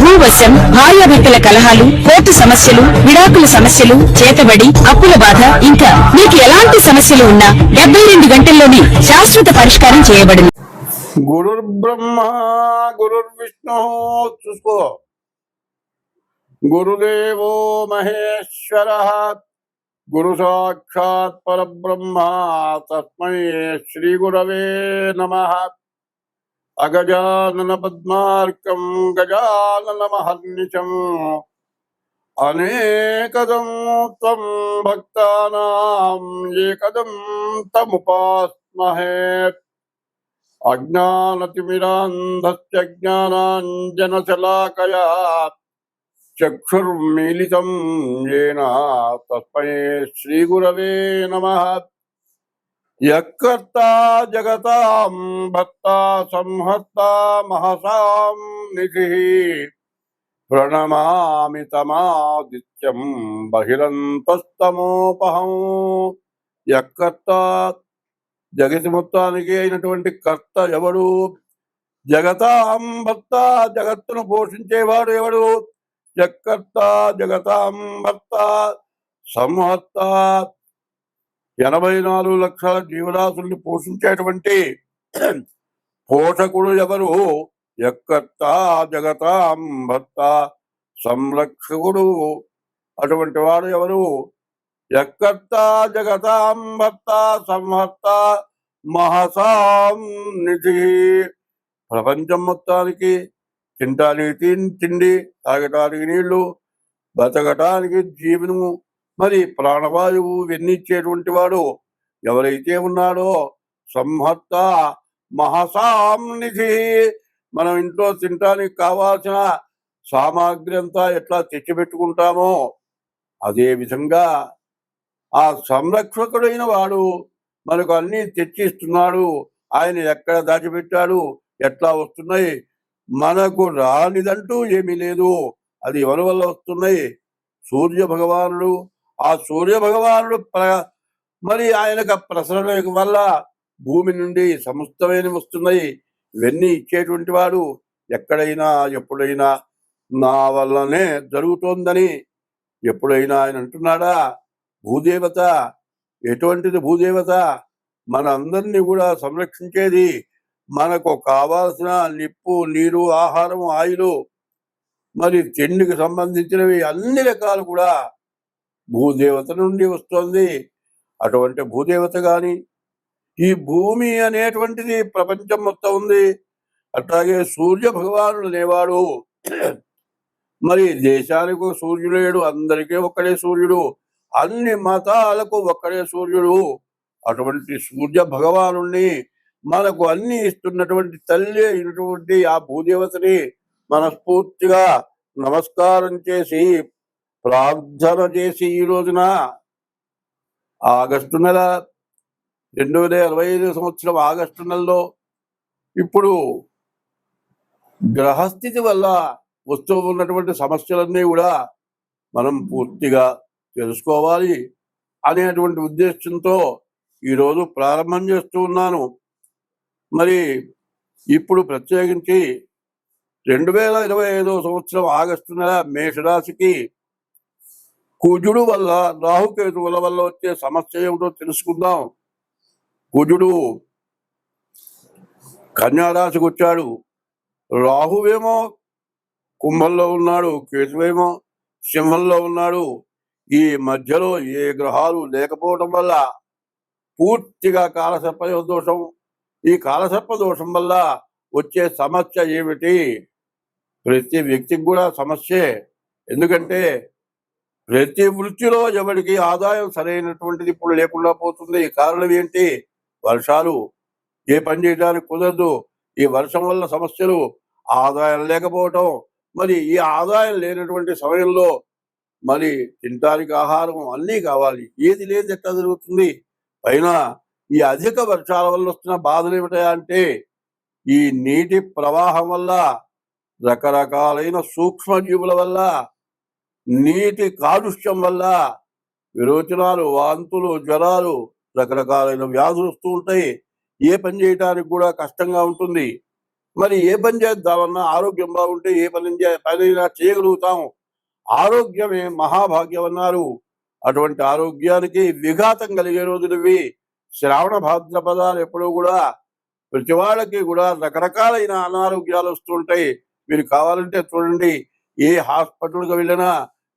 భూవశం భార్యాభర్తల కలహాలు కోర్టు సమస్యలు విడాకుల సమస్యలు చేతబడి అప్పుల బాధ ఇంకా మీకు ఎలాంటి సమస్యలు ఉన్నా డెబ్బై రెండు గంటల్లోనే శాశ్వత పరిష్కారం చేయబడింది. గురుర్ బ్రహ్మ గురుర్ విష్ణు చూసుకో. గురుదేవో మహేశ్వర గురు సాక్షాత్ పరబ్రహ్మ తస్మై శ్రీ గురవే నమ. अगजाननपद्मार्कं गजाननमहर्निशम्। अनेकदं त्वं भक्तानां तम तमुपास्महे। अज्ञानतिमिरान्धस्य ज्ञानाञ्जनशलाकया चक्षुर्मीलितं येन तस्मै श्रीगुरवे नमः। యకర్త జగతాం భక్త సంహర్త మహసాం నిధి ప్రణమామి తమాదిత్యం బహిరంతస్తమోపహం యక్కర్తా జగతి మొత్తానికి అయినటువంటి కర్త ఎవడు? జగతాం భర్త జగత్తును పోషించేవాడు ఎవడు? జక్కర్త జగతాం భర్త సంహర్త ఎనభై నాలుగు లక్షల జీవరాశుల్ని పోషించేటువంటి పోషకుడు ఎవరు? ఎక్కత్త జగతాం భర్త సంరక్షకుడు అటువంటి వాడు ఎవరు? ఎక్కత్త జగతాం భర్త సంహర్త మహసాం నిధి ప్రపంచం మొత్తానికి తింటానికి తిండి తాగటానికి నీళ్ళు బతకటానికి జీవనము మరి ప్రాణవాయువు వెన్నిచ్చేటువంటి వాడు ఎవరైతే ఉన్నాడో సంహత్త మహసాంనిధి మనం ఇంట్లో తినటానికి కావాల్సిన సామాగ్రి అంతా ఎట్లా తెచ్చిపెట్టుకుంటామో అదే విధంగా ఆ సంరక్షకుడైన వాడు మనకు అన్ని తెచ్చిస్తున్నాడు. ఆయన ఎక్కడ దాచిపెట్టాడు? ఎట్లా వస్తున్నాయి? మనకు రానిదంటూ ఏమీ లేదు. అది ఎవరి వల్ల వస్తున్నాయి? సూర్య భగవానుడు ఆ సూర్య భగవానుడు ప్ర- మరి ఆయనకు ప్రసరణ వల్ల భూమి నుండి సమస్తమైన వస్తున్నాయి. ఇవన్నీ ఇచ్చేటువంటి వాడు ఎక్కడైనా ఎప్పుడైనా నా వల్లనే జరుగుతోందని ఎప్పుడైనా ఆయన అంటున్నాడా? భూదేవత ఎటువంటిది భూదేవత? మన అందరినీ కూడా సంరక్షించేది మనకు కావాల్సిన నిప్పు నీరు ఆహారం ఆయిలు మరి తిండికి సంబంధించినవి అన్ని రకాలు కూడా భూదేవత నుండి వస్తుంది. అటువంటి భూదేవత కానీ ఈ భూమి అనేటువంటిది ప్రపంచం మొత్తం ఉంది. అట్లాగే సూర్య భగవానుడు అనేవాడు. మరి దేశానికి సూర్యుడు లేడు అందరికీ ఒక్కడే సూర్యుడు అన్ని మతాలకు ఒక్కడే సూర్యుడు. అటువంటి సూర్య భగవాను మనకు అన్ని ఇస్తున్నటువంటి తల్లి అయినటువంటి ఆ భూదేవతని మనస్ఫూర్తిగా నమస్కారం చేసి ప్రార్థన చేసి ఈ రోజున ఆగస్టు నెల రెండు వేల ఇరవై ఐదు సంవత్సరం ఆగస్టు నెలలో ఇప్పుడు గ్రహస్థితి వల్ల వస్తూ ఉన్నటువంటి సమస్యలన్నీ కూడా మనం పూర్తిగా తెలుసుకోవాలి అనేటువంటి ఉద్దేశంతో ఈరోజు ప్రారంభం చేస్తూ ఉన్నాను. మరి ఇప్పుడు ప్రత్యేకించి రెండు వేల ఇరవై ఐదో సంవత్సరం ఆగస్టు నెల మేషరాశికి కుజుడు వల్ల రాహుకేతువుల వల్ల వచ్చే సమస్య ఏమిటో తెలుసుకుందాం. కుజుడు కన్యారాశికి వచ్చాడు. రాహువేమో కుంభంలో ఉన్నాడు కేతువేమో సింహంలో ఉన్నాడు. ఈ మధ్యలో ఏ గ్రహాలు లేకపోవడం వల్ల పూర్తిగా కాలసర్ప దోషం ఈ కాలసర్ప దోషం వల్ల వచ్చే సమస్య ఏమిటి? ప్రతి వ్యక్తికి కూడా సమస్యే. ఎందుకంటే ప్రతి వృత్తిలో ఎవరికి ఆదాయం సరైనటువంటిది ఇప్పుడు లేకుండా పోతుంది. కారణం ఏంటి? వర్షాలు. ఏ పని చేయడానికి కుదరదు. ఈ వర్షం వల్ల సమస్యలు. ఆదాయం లేకపోవటం. మరి ఈ ఆదాయం లేనటువంటి సమయంలో మరి తినడానికి ఆహారం అన్నీ కావాలి. ఏది లేదు ఎట్లా జరుగుతుంది? పైన ఈ అధిక వర్షాల వల్ల వస్తున్న బాధలు ఏమిటా అంటే ఈ నీటి ప్రవాహం వల్ల రకరకాలైన సూక్ష్మజీవుల వల్ల నీటి కాలుష్యం వల్ల విరోచనాలు వాంతులు జ్వరాలు రకరకాలైన వ్యాధులు వస్తూ ఉంటాయి. ఏ పని చేయడానికి కూడా కష్టంగా ఉంటుంది. మరి ఏ పని చేద్దామన్నా ఆరోగ్యం బాగుంటే ఏ పని పనైనా చేయగలుగుతాం ఆరోగ్యమే మహాభాగ్యం అన్నారు. అటువంటి ఆరోగ్యానికి విఘాతం కలిగే రోజులు ఇవి. శ్రావణ భాద్రపదాలు ఎప్పుడూ కూడా ప్రతి వాళ్ళకి కూడా రకరకాలైన అనారోగ్యాలు వస్తుంటాయి మీరు కావాలంటే చూడండి ఏ హాస్పిటల్కి వెళ్ళినా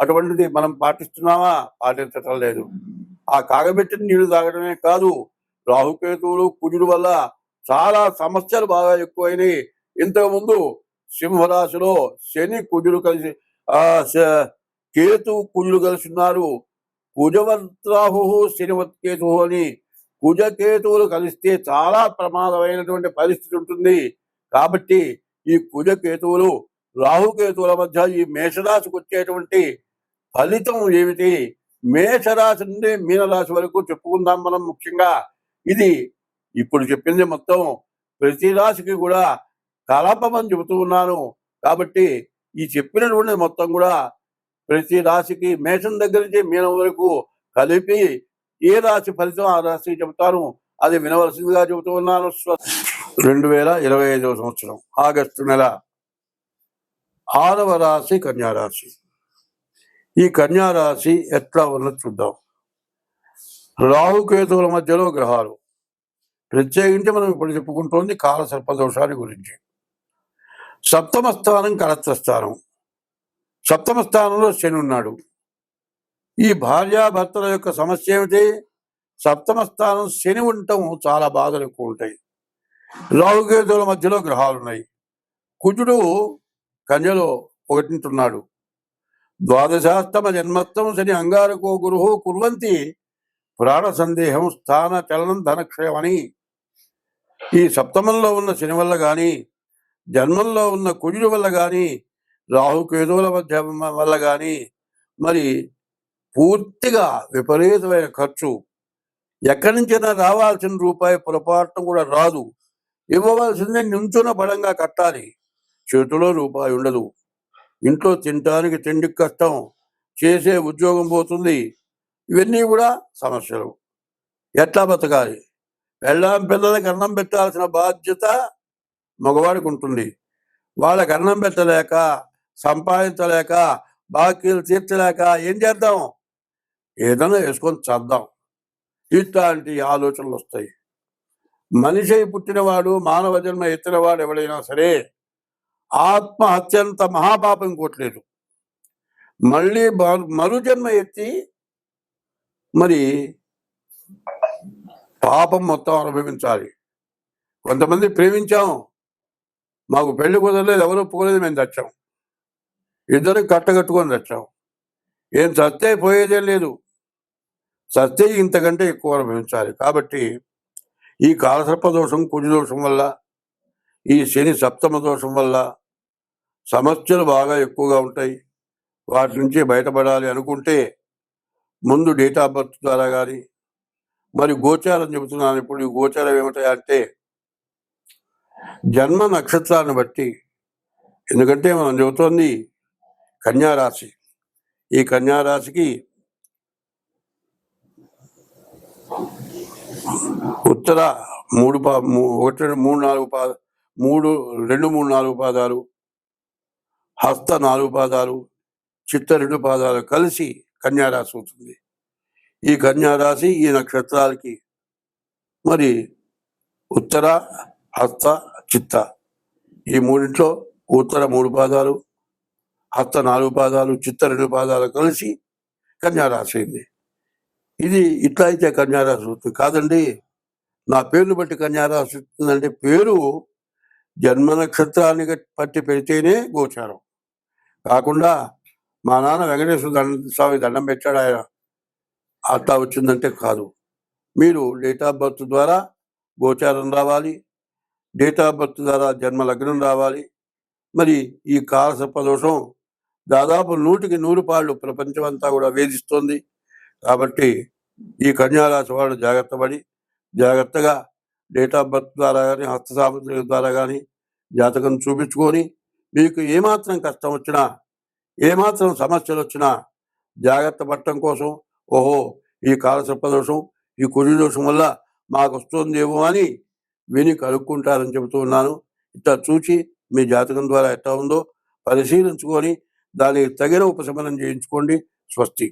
అటువంటిది మనం పాటిస్తున్నామా? పాటించటం లేదు. ఆ కాగబెట్టిన నీళ్ళు తాగడమే కాదు రాహుకేతువులు కుజుడు వల్ల చాలా సమస్యలు బాగా ఎక్కువైనాయి. ఇంతకుముందు సింహరాశిలో శని కుజుడు కలిసి ఆ కేతు కుజుడు కలిసి ఉన్నారు కుజవత్రాహు శనివత్ కేతు అని కుజకేతువులు కలిస్తే చాలా ప్రమాదమైనటువంటి పరిస్థితి ఉంటుంది. కాబట్టి ఈ కుజకేతువులు రాహుకేతువుల మధ్య ఈ మేషరాశికి వచ్చేటువంటి ఫలితం ఏమిటి? మేషరాశి నుండి మీనరాశి వరకు చెప్పుకుందాం మనం ముఖ్యంగా. ఇది ఇప్పుడు చెప్పింది మొత్తం ప్రతి రాశికి కూడా కలపమని చెబుతూ ఉన్నాను. కాబట్టి ఈ చెప్పినటువంటి మొత్తం కూడా ప్రతి రాశికి మేషం దగ్గర నుంచి మీనం వరకు కలిపి ఏ రాశి ఫలితం ఆ రాశికి చెబుతాను అది వినవలసిందిగా చెబుతూ ఉన్నాను. రెండు వేల ఇరవై ఐదవ సంవత్సరం ఆగస్టు నెల ఆరవ రాశి కన్యారాశి ఈ కన్యారాశి ఎట్లా ఉన్నది చూద్దాం. రాహుకేతువుల మధ్యలో గ్రహాలు. ప్రత్యేకించి మనం ఇప్పుడు చెప్పుకుంటోంది కాల సర్పదోషాన్ని గురించి. సప్తమ స్థానం కలత్వ స్థానం. సప్తమ స్థానంలో శని ఉన్నాడు. ఈ భార్యాభర్తల యొక్క సమస్య ఏమిటి? సప్తమ స్థానం శని ఉండటం చాలా బాధలు ఎక్కువ ఉంటాయి రాహుకేతువుల మధ్యలో గ్రహాలు ఉన్నాయి. కుజుడు కన్యలో ఒకటింటున్నాడు ద్వాదశాస్తమ జన్మత్వం శని అంగారకో గురు కుర్వంతి. పురాణ సందేహం స్థాన చలనం ధనక్షయమని ఈ సప్తమంలో ఉన్న శని వల్ల గాని జన్మంలో ఉన్న కుజుడు వల్ల గాని రాహుకేతువుల మధ్య వల్ల గాని మరి పూర్తిగా విపరీతమైన ఖర్చు. ఎక్కడి నుంచైనా రావాల్సిన రూపాయి పొరపాటు కూడా రాదు. ఇవ్వవలసిందే నించున బలంగా కట్టాలి. చేతిలో రూపాయి ఉండదు. ఇంట్లో తినటానికి తిండికి కష్టం చేసే ఉద్యోగం పోతుంది. ఇవన్నీ కూడా సమస్యలు. ఎట్లా బతకాలి? పెళ్ళాం పిల్లలకి అన్నం పెట్టాల్సిన బాధ్యత మగవాడికి ఉంటుంది. వాళ్ళకి అన్నం పెట్టలేక సంపాదించలేక బాకీలు తీర్చలేక ఏం చేద్దాం? ఏదైనా వేసుకొని చద్దాం. ఇట్లాంటి ఆలోచనలు వస్తాయి. మనిషి పుట్టినవాడు మానవ జన్మ ఎత్తినవాడు ఎవడైనా సరే ఆత్మహత్యంత మహాపాపం ఇంకోట్లేదు మళ్ళీ మరు- జన్మ ఎత్తి మరి పాపం మొత్తం అనుభవించాలి. కొంతమంది ప్రేమించాం. మాకు పెళ్ళి కుదరలేదు ఎవరు ఒప్పుకోలేదు మేము తెచ్చాం ఇద్దరు కట్టగట్టుకొని తెచ్చాం ఏం సత్తే పోయేదేం లేదు. సత్తే ఇంతకంటే ఎక్కువ అనుభవించాలి. కాబట్టి ఈ కాలసర్ప దోషం కుజ దోషం వల్ల ఈ శని సప్తమ దోషం వల్ల సమస్యలు బాగా ఎక్కువగా ఉంటాయి. వాటి నుంచి బయటపడాలి అనుకుంటే ముందు డేట్ ఆఫ్ బర్త్ ద్వారా కానీ మరి గోచారం చెబుతున్నాను ఇప్పుడు ఈ గోచారం ఏమిటంటే జన్మ నక్షత్రాన్ని బట్టి ఎందుకంటే మనం చెబుతోంది కన్యారాశి ఈ కన్యారాశికి ఉత్తర మూడు పా మూ- ఒకటి రెండు మూడు నాలుగు పాద మూడు రెండు మూడు నాలుగు పాదాలు హస్త నాలుగు పాదాలు చిత్త రెండు పాదాలు కలిసి కన్యారాశి అవుతుంది. ఈ కన్యారాశి ఈ నక్షత్రాలకి మరి ఉత్తర హస్త చిత్త. ఈ మూడింట్లో ఉత్తర మూడు పాదాలు హస్త నాలుగు పాదాలు చిత్త రెండు పాదాలు కలిసి కన్యారాశి అయింది. ఇది ఇట్లా అయితే కన్యారాశి అవుతుంది. కాదండి నా పేరును బట్టి కన్యారాశి వస్తుందంటే పేరు జన్మ నక్షత్రాన్ని పట్టి పెడితేనే గోచారం. కాకుండా మా నాన్న వెంకటేశ్వర దండ స్వామి దండం పెట్టాడు ఆయన. అట్లా వచ్చిందంటే కాదు. మీరు డేట్ ఆఫ్ బర్త్ ద్వారా గోచారం రావాలి. డేట్ ఆఫ్ బర్త్ ద్వారా జన్మ లగ్నం రావాలి. మరి ఈ కాలసర్ప దోషం దాదాపు నూటికి నూరు పాళ్ళు ప్రపంచం అంతా కూడా వేధిస్తోంది. కాబట్టి ఈ కన్యారాశి వాళ్ళు జాగ్రత్త పడి జాగ్రత్తగా డేట్ ఆఫ్ బర్త్ ద్వారా కానీ హస్త సాముద్రిక ద్వారా కానీ జాతకం చూపించుకొని మీకు ఏమాత్రం కష్టం వచ్చినా ఏమాత్రం సమస్యలు వచ్చినా జాగ్రత్త పడటం కోసం ఓహో ఈ కాలసర్ప దోషం ఈ కుడి దోషం వల్ల మాకు వస్తుందేమో అని విని కనుక్కుంటారని చెబుతూ ఉన్నాను. ఇట్లా చూసి మీ జాతకం ద్వారా ఎట్లా ఉందో పరిశీలించుకొని దానికి తగిన ఉపశమనం చేయించుకోండి. స్వస్తి.